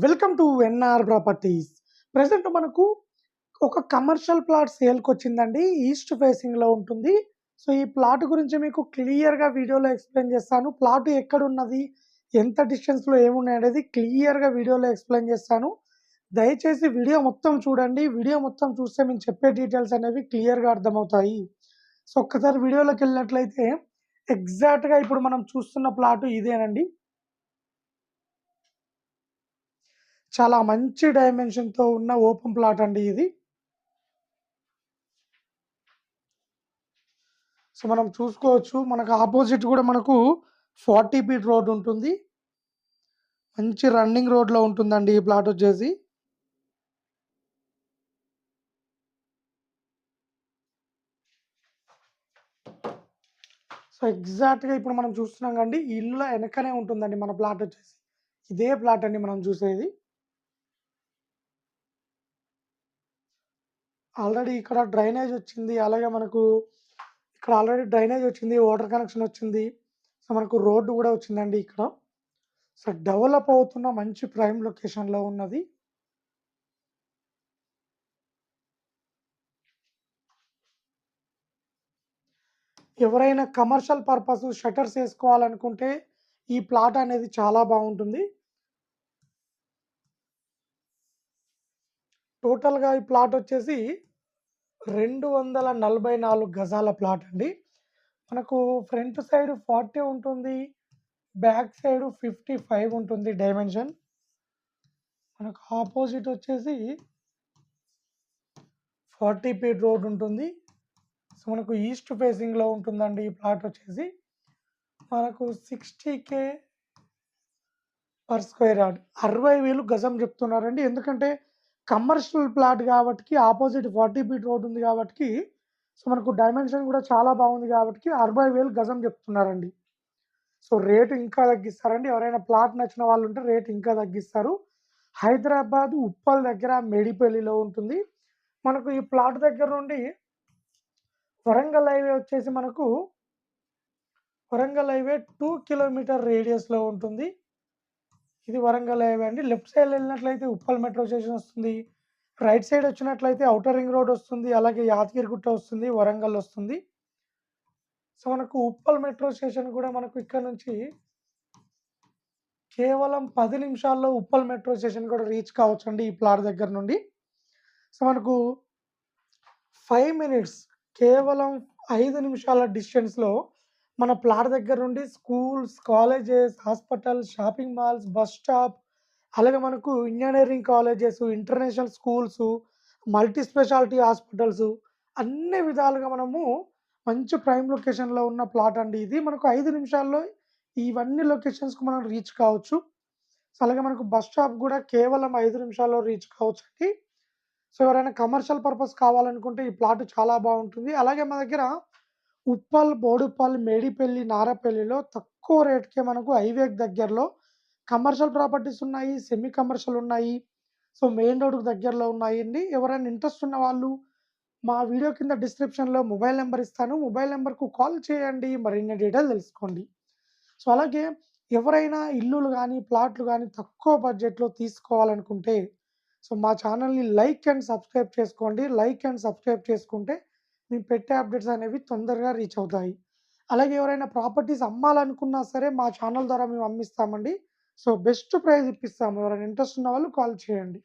Welcome to NR properties present మనకు ఒక commercial plot సేల్కి వచ్చిందండి. ఈస్ట్ ఫేసింగ్లో ఉంటుంది. సో ఈ ప్లాట్ గురించి మీకు క్లియర్గా వీడియోలో ఎక్స్ప్లెయిన్ చేస్తాను. ప్లాట్ ఎక్కడున్నది? ఎంత డిస్టెన్స్లో ఏమున్నాయి అనేది క్లియర్గా వీడియోలో ఎక్స్ప్లెయిన్ చేస్తాను. దయచేసి వీడియో మొత్తం చూడండి. వీడియో మొత్తం చూస్తే మేము చెప్పే డీటెయిల్స్ అనేవి క్లియర్గా అర్థమవుతాయి. సో ఒక్కసారి వీడియోలోకి వెళ్ళినట్లయితే ఎగ్జాక్ట్గా ఇప్పుడు మనం చూస్తున్న ప్లాట్ ఇదేనండి. చాలా మంచి డైమెన్షన్తో ఉన్న ఓపెన్ ప్లాట్ అండి ఇది. సో మనం చూసుకోవచ్చు. మనకు ఆపోజిట్ కూడా మనకు ఫార్టీ ఫీట్ రోడ్ ఉంటుంది. మంచి రన్నింగ్ రోడ్లో ఉంటుందండి ఈ ప్లాట్ వచ్చేసి. సో ఎగ్జాక్ట్గా ఇప్పుడు మనం చూస్తున్నాం కండి ఇల్లు వెనకనే ఉంటుందండి మన ప్లాట్ వచ్చేసి. ఇదే ప్లాట్ అండి మనం చూసేది. ఆల్రెడీ ఇక్కడ డ్రైనేజ్ వచ్చింది. అలాగే మనకు ఇక్కడ ఆల్రెడీ డ్రైనేజ్ వచ్చింది. వాటర్ కనెక్షన్ వచ్చింది. సో మనకు రోడ్డు కూడా వచ్చిందండి ఇక్కడ. సో డెవలప్ అవుతున్న మంచి ప్రైమ్ లొకేషన్లో ఉన్నది. ఎవరైనా కమర్షియల్ పర్పస్ షటర్స్ వేసుకోవాలనుకుంటే ఈ ప్లాట్ అనేది చాలా బాగుంటుంది. టోటల్గా ఈ ప్లాట్ వచ్చేసి రెండు వందల నలభై నాలుగు గజాల ప్లాట్ అండి. మనకు ఫ్రంట్ సైడ్ ఫార్టీ ఉంటుంది బ్యాక్ సైడ్ ఫిఫ్టీ ఫైవ్ ఉంటుంది డైమెన్షన్. మనకు ఆపోజిట్ వచ్చేసి ఫార్టీ ఫీట్ రోడ్ ఉంటుంది. సో మనకు ఈస్ట్ ఫేసింగ్లో ఉంటుందండి ఈ ప్లాట్ వచ్చేసి. మనకు sixty K per square yard. అరవై వేలు గజం చెప్తున్నారండి. ఎందుకంటే కమర్షియల్ ప్లాట్ కాబట్టి ఆపోజిట్ ఫార్టీ ఫీట్ రోడ్ ఉంది కాబట్టి సో మనకు డైమెన్షన్ కూడా చాలా బాగుంది కాబట్టి అరవై వేలు గజం చెప్తున్నారండి. సో రేటు ఇంకా తగ్గిస్తారండి. ఎవరైనా ప్లాట్ నచ్చిన వాళ్ళు ఉంటే రేట్ ఇంకా తగ్గిస్తారు. హైదరాబాద్ ఉప్పల్ దగ్గర మేడిపల్లిలో ఉంటుంది. మనకు ఈ ప్లాట్ దగ్గర నుండి వరంగల్ హైవే వచ్చేసి మనకు వరంగల్ హైవే టూ కిలోమీటర్ రేడియస్లో ఉంటుంది. ఇది వరంగల్ హైవే అండి. లెఫ్ట్ సైడ్ వెళ్ళినట్లయితే ఉప్పల్ మెట్రో స్టేషన్ వస్తుంది. రైట్ సైడ్ వచ్చినట్లయితే అవుటర్ రింగ్ రోడ్ వస్తుంది. అలాగే యాదగిరిగుట్ట వస్తుంది. వరంగల్ వస్తుంది. సో మనకు ఉప్పల్ మెట్రో స్టేషన్ కూడా మనకు ఇక్కడ నుంచి కేవలం పది నిమిషాల్లో ఉప్పల్ మెట్రో స్టేషన్ కూడా రీచ్ కావచ్చు అండి ఈ ప్లాట్ దగ్గర నుండి. సో మనకు ఫైవ్ మినిట్స్ కేవలం ఐదు నిమిషాల డిస్టెన్స్లో మన ప్లాట్ దగ్గర నుండి schools colleges hospital shopping malls bus stop అలాగే మనకు engineering colleges international schools multi speciality hospitals అన్ని విధాలుగా మనము మంచి ప్రైమ్ లొకేషన్లో ఉన్న ప్లాట్ అండి ఇది. మనకు ఐదు నిమిషాల్లో ఇవన్నీ లొకేషన్స్కి మనం రీచ్ కావచ్చు. సో అలాగే మనకు బస్ స్టాప్ కూడా కేవలం ఐదు నిమిషాల్లో రీచ్ కావచ్చు అండి సో ఎవరైనా కమర్షియల్ పర్పస్ కావాలనుకుంటే ఈ ప్లాట్ చాలా బాగుంటుంది. అలాగే మా దగ్గర ఉప్పల్ బోడుపల్ మేడిపల్లి నారపల్లిలో తక్కువ రేట్కే మనకు హైవేకి దగ్గరలో కమర్షియల్ ప్రాపర్టీస్ ఉన్నాయి సెమీ కమర్షియల్ ఉన్నాయి. సో మెయిన్ రోడ్కు దగ్గరలో ఉన్నాయండి. ఎవరైనా ఇంట్రెస్ట్ ఉన్న వాళ్ళు మా వీడియో కింద డిస్క్రిప్షన్లో మొబైల్ నెంబర్ ఇస్తాను. మొబైల్ నెంబర్కు కాల్ చేయండి. మరిన్ని డీటెయిల్ తెలుసుకోండి. సో అలాగే ఎవరైనా ఇల్లులు కానీ ప్లాట్లు కానీ తక్కువ బడ్జెట్లో తీసుకోవాలనుకుంటే సో మా ఛానల్ని లైక్ అండ్ సబ్స్క్రైబ్ చేసుకోండి. లైక్ అండ్ సబ్స్క్రైబ్ చేసుకుంటే మేము పెట్టే అప్డేట్స్ అనేవి తొందరగా రీచ్ అవుతాయి. అలాగే ఎవరైనా ప్రాపర్టీస్ అమ్మాలనుకున్నా సరే మా ఛానల్ ద్వారా మేము అమ్మిస్తామండి. సో బెస్ట్ ప్రైస్ ఇప్పిస్తాము. ఎవరైనా ఇంట్రెస్ట్ ఉన్న వాళ్ళు కాల్ చేయండి.